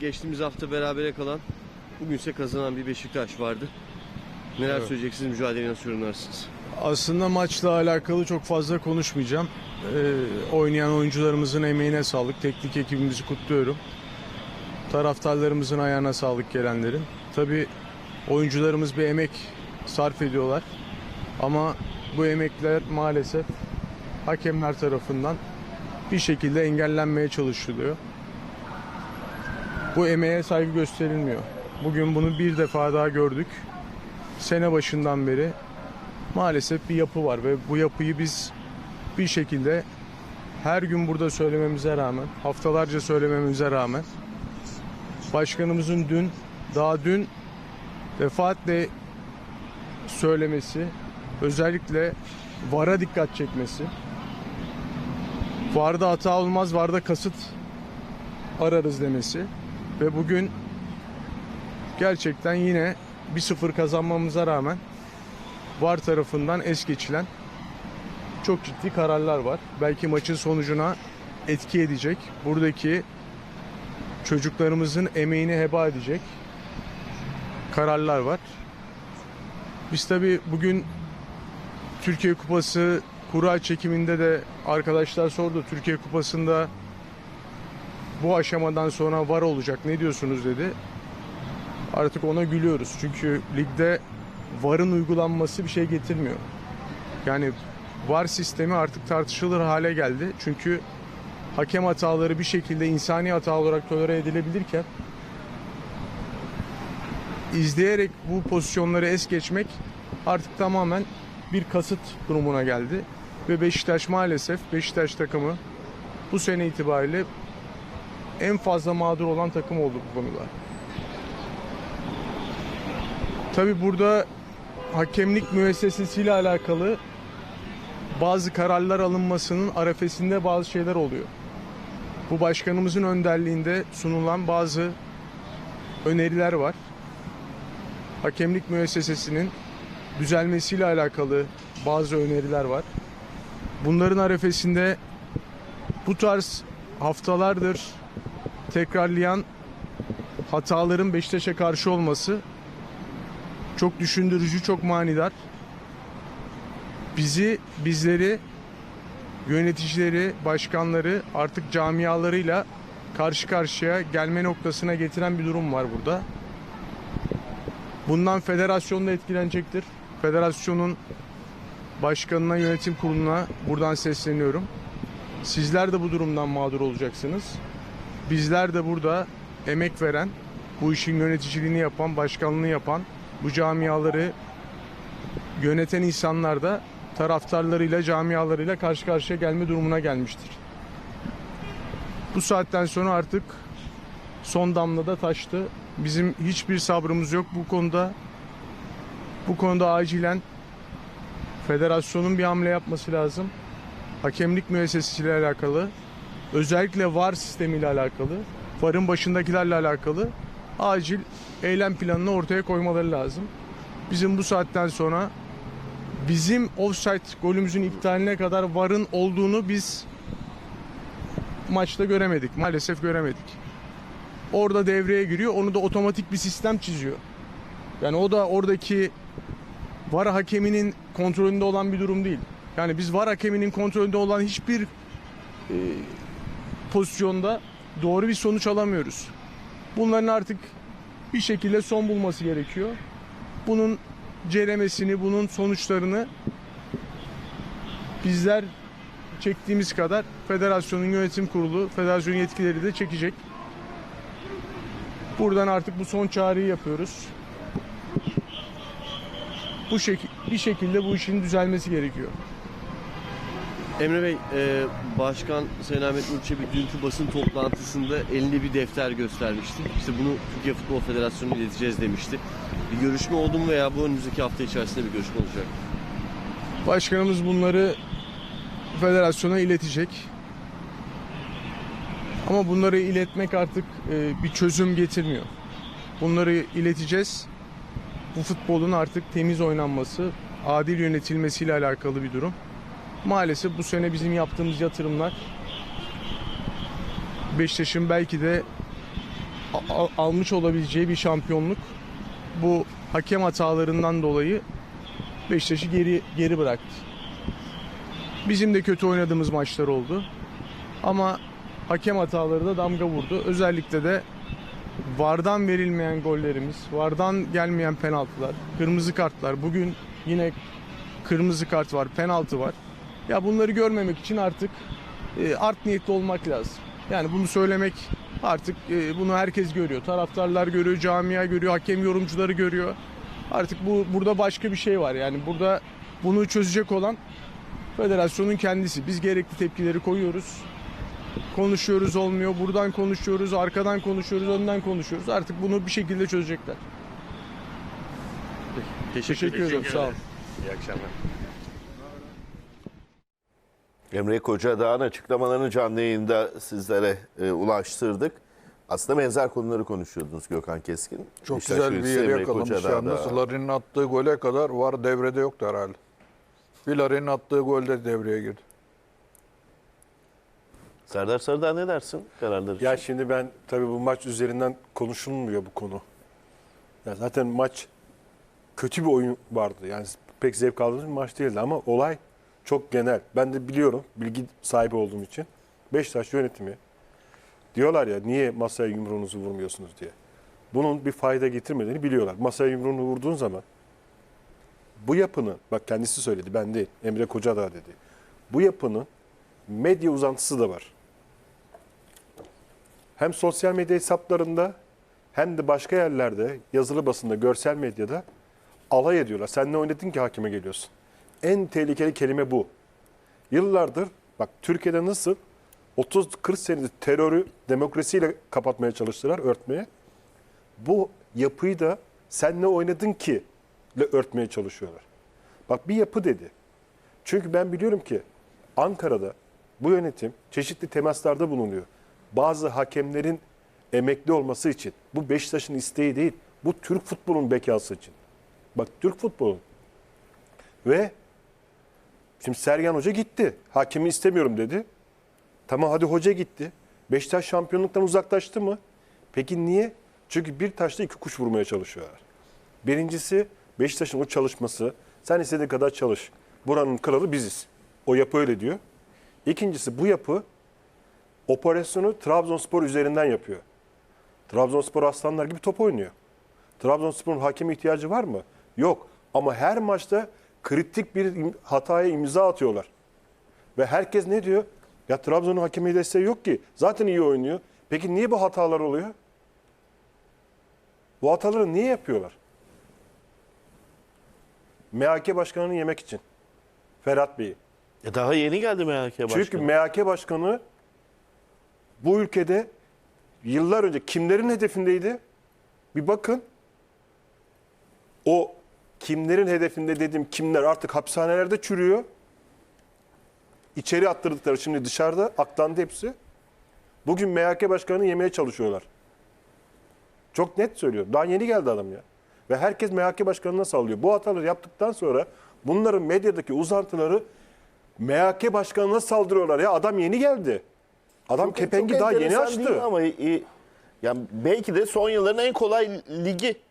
Geçtiğimiz hafta berabere kalan, bugünse kazanan bir Beşiktaş vardı. Neler Evet. söyleyeceksiniz, mücadeleyi nasıl yorumlarsınız? Aslında maçla alakalı çok fazla konuşmayacağım. Ee, oynayan oyuncularımızın emeğine sağlık. Teknik ekibimizi kutluyorum. Taraftarlarımızın ayağına sağlık gelenlerin. Tabii oyuncularımız bir emek sarf ediyorlar. Ama bu emekler maalesef hakemler tarafından bir şekilde engellenmeye çalışılıyor. Bu emeğe saygı gösterilmiyor. Bugün bunu bir defa daha gördük. Sene başından beri maalesef bir yapı var ve bu yapıyı biz bir şekilde her gün burada söylememize rağmen, haftalarca söylememize rağmen başkanımızın dün, daha dün defaatle söylemesi, özellikle VAR'a dikkat çekmesi, VAR'da hata olmaz, VAR'da kasıt ararız demesi ve bugün gerçekten yine 1-0 kazanmamıza rağmen VAR tarafından es geçilen çok ciddi kararlar var. Belki maçın sonucuna etki edecek. Buradaki çocuklarımızın emeğini heba edecek kararlar var. Biz tabi bugün Türkiye Kupası kura çekiminde de arkadaşlar sordu. Türkiye Kupası'nda bu aşamadan sonra var olacak ne diyorsunuz dedi. Artık ona gülüyoruz. Çünkü ligde VAR'ın uygulanması bir şey getirmiyor. Yani VAR sistemi artık tartışılır hale geldi. Çünkü hakem hataları bir şekilde insani hata olarak tolere edilebilirken izleyerek bu pozisyonları es geçmek artık tamamen bir kasıt durumuna geldi. Ve Beşiktaş maalesef Beşiktaş takımı bu sene itibariyle en fazla mağdur olan takım oldu bu konuda. Tabi burada hakemlik müessesesiyle alakalı bazı kararlar alınmasının arefesinde bazı şeyler oluyor. Bu başkanımızın önderliğinde sunulan bazı öneriler var. Hakemlik müessesesinin düzelmesiyle alakalı bazı öneriler var. Bunların arefesinde bu tarz haftalardır tekrarlayan hataların Beşiktaş'a karşı olması çok düşündürücü, çok manidar. Bizi, bizleri, yöneticileri, başkanları artık camialarıyla karşı karşıya gelme noktasına getiren bir durum var burada. Bundan federasyon da etkilenecektir. Federasyonun başkanına, yönetim kuruluna buradan sesleniyorum. Sizler de bu durumdan mağdur olacaksınız. Bizler de burada emek veren, bu işin yöneticiliğini yapan, başkanlığını yapan, bu camiaları yöneten insanlar da taraftarlarıyla, camialarıyla karşı karşıya gelme durumuna gelmiştir. Bu saatten sonra artık son damlada taştı. Bizim hiçbir sabrımız yok bu konuda. Bu konuda acilen federasyonun bir hamle yapması lazım. Hakemlik müessesesiyle alakalı, özellikle VAR sistemiyle alakalı, VAR'ın başındakilerle alakalı acil eylem planını ortaya koymaları lazım. Bizim bu saatten sonra bizim offside golümüzün iptaline kadar VAR'ın olduğunu biz maçta göremedik. Maalesef göremedik. Orada devreye giriyor. Onu da otomatik bir sistem çiziyor. Yani o da oradaki VAR hakeminin kontrolünde olan bir durum değil. Yani biz VAR hakeminin kontrolünde olan hiçbir e, pozisyonda doğru bir sonuç alamıyoruz. Bunların artık bir şekilde son bulması gerekiyor. Bunun ceremesini, bunun sonuçlarını bizler çektiğimiz kadar federasyonun yönetim kurulu, federasyon yetkileri de çekecek. Buradan artık bu son çağrıyı yapıyoruz. Bu şekil bir şekilde bu işin düzelmesi gerekiyor. Emre Bey, e, Başkan Sayın Ahmet bir dünkü basın toplantısında elinde bir defter göstermişti. İşte bunu Türkiye Futbol Federasyonu'na ileteceğiz demişti. Bir görüşme oldu mu veya bu önümüzdeki hafta içerisinde bir görüşme olacak? Başkanımız bunları federasyona iletecek. Ama bunları iletmek artık e, bir çözüm getirmiyor. Bunları ileteceğiz. Bu futbolun artık temiz oynanması, adil yönetilmesiyle alakalı bir durum. Maalesef bu sene bizim yaptığımız yatırımlar Beşiktaş'ın belki de almış olabileceği bir şampiyonluk bu hakem hatalarından dolayı Beşiktaş'ı geri geri bıraktı. Bizim de kötü oynadığımız maçlar oldu. Ama hakem hataları da damga vurdu. Özellikle de VAR'dan verilmeyen gollerimiz, VAR'dan gelmeyen penaltılar, kırmızı kartlar. Bugün yine kırmızı kart var, penaltı var. Ya bunları görmemek için artık e, art niyetli olmak lazım. Yani bunu söylemek artık e, bunu herkes görüyor. Taraftarlar görüyor, camia görüyor, hakem yorumcuları görüyor. Artık bu burada başka bir şey var. Yani burada bunu çözecek olan federasyonun kendisi. Biz gerekli tepkileri koyuyoruz. Konuşuyoruz olmuyor. Buradan konuşuyoruz, arkadan konuşuyoruz, önden konuşuyoruz. Artık bunu bir şekilde çözecekler. Teşekkür ederim. Sağ olun. İyi akşamlar. Emre Kocadağ'ın açıklamalarını canlı yayında sizlere e, ulaştırdık. Aslında benzer konuları konuşuyordunuz Gökhan Keskin. Çok Beşiktaş güzel bir yere yakalamış yalnız. Larin'in attığı gole kadar var devrede yoktu herhalde. Bir Larin'in attığı golde devreye girdi. Serdar Sarıdağ ne dersin kararları için? Ya şimdi ben tabii bu maç üzerinden konuşulmuyor bu konu. Ya zaten maç kötü bir oyun vardı. Yani pek zevk aldığımız bir maç değildi ama olay çok genel. Ben de biliyorum bilgi sahibi olduğum için. Beşiktaş yönetimi diyorlar ya niye masaya yumruğunuzu vurmuyorsunuz diye. Bunun bir fayda getirmediğini biliyorlar. Masaya yumruğunu vurduğun zaman bu yapının bak kendisi söyledi ben değil Emre Kocadağ dedi. Bu yapının medya uzantısı da var hem sosyal medya hesaplarında hem de başka yerlerde yazılı basında, görsel medyada alay ediyorlar. Sen ne oynadın ki hakime geliyorsun? En tehlikeli kelime bu. Yıllardır bak Türkiye'de nasıl 30-40 senedir terörü demokrasiyle kapatmaya çalıştılar, örtmeye. Bu yapıyı da sen ne oynadın ki ile örtmeye çalışıyorlar. Bak bir yapı dedi. Çünkü ben biliyorum ki Ankara'da bu yönetim çeşitli temaslarda bulunuyor. Bazı hakemlerin emekli olması için. Bu Beşiktaş'ın isteği değil. Bu Türk futbolunun bekası için. Bak Türk futbolu. Ve şimdi Sergen Hoca gitti. Hakemi istemiyorum dedi. Tamam hadi hoca gitti. Beşiktaş şampiyonluktan uzaklaştı mı? Peki niye? Çünkü bir taşla iki kuş vurmaya çalışıyorlar. Birincisi Beşiktaş'ın o çalışması. Sen istediğin kadar çalış. Buranın kralı biziz. O yapı öyle diyor. İkincisi bu yapı operasyonu Trabzonspor üzerinden yapıyor. Trabzonspor aslanlar gibi top oynuyor. Trabzonspor'un hakeme ihtiyacı var mı? Yok. Ama her maçta kritik bir hataya imza atıyorlar. Ve herkes ne diyor? Ya Trabzon'un hakemi desteği yok ki. Zaten iyi oynuyor. Peki niye bu hatalar oluyor? Bu hataları niye yapıyorlar? MHK başkanını yemek için. Ferhat Bey'i. E daha yeni geldi MHK başkanı. Çünkü MHK başkanı bu ülkede yıllar önce kimlerin hedefindeydi? Bir bakın. O kimlerin hedefinde dedim kimler artık hapishanelerde çürüyor. İçeri attırdıkları şimdi dışarıda aklandı hepsi. Bugün MHK başkanını yemeye çalışıyorlar. Çok net söylüyorum. Daha yeni geldi adam ya. Ve herkes MHK başkanına sallıyor. Bu hataları yaptıktan sonra bunların medyadaki uzantıları MHK başkanına saldırıyorlar ya. Adam yeni geldi. Adam Çok- kepengi çok daha yeni açtı. Ama e, yani belki de son yılların en kolay ligi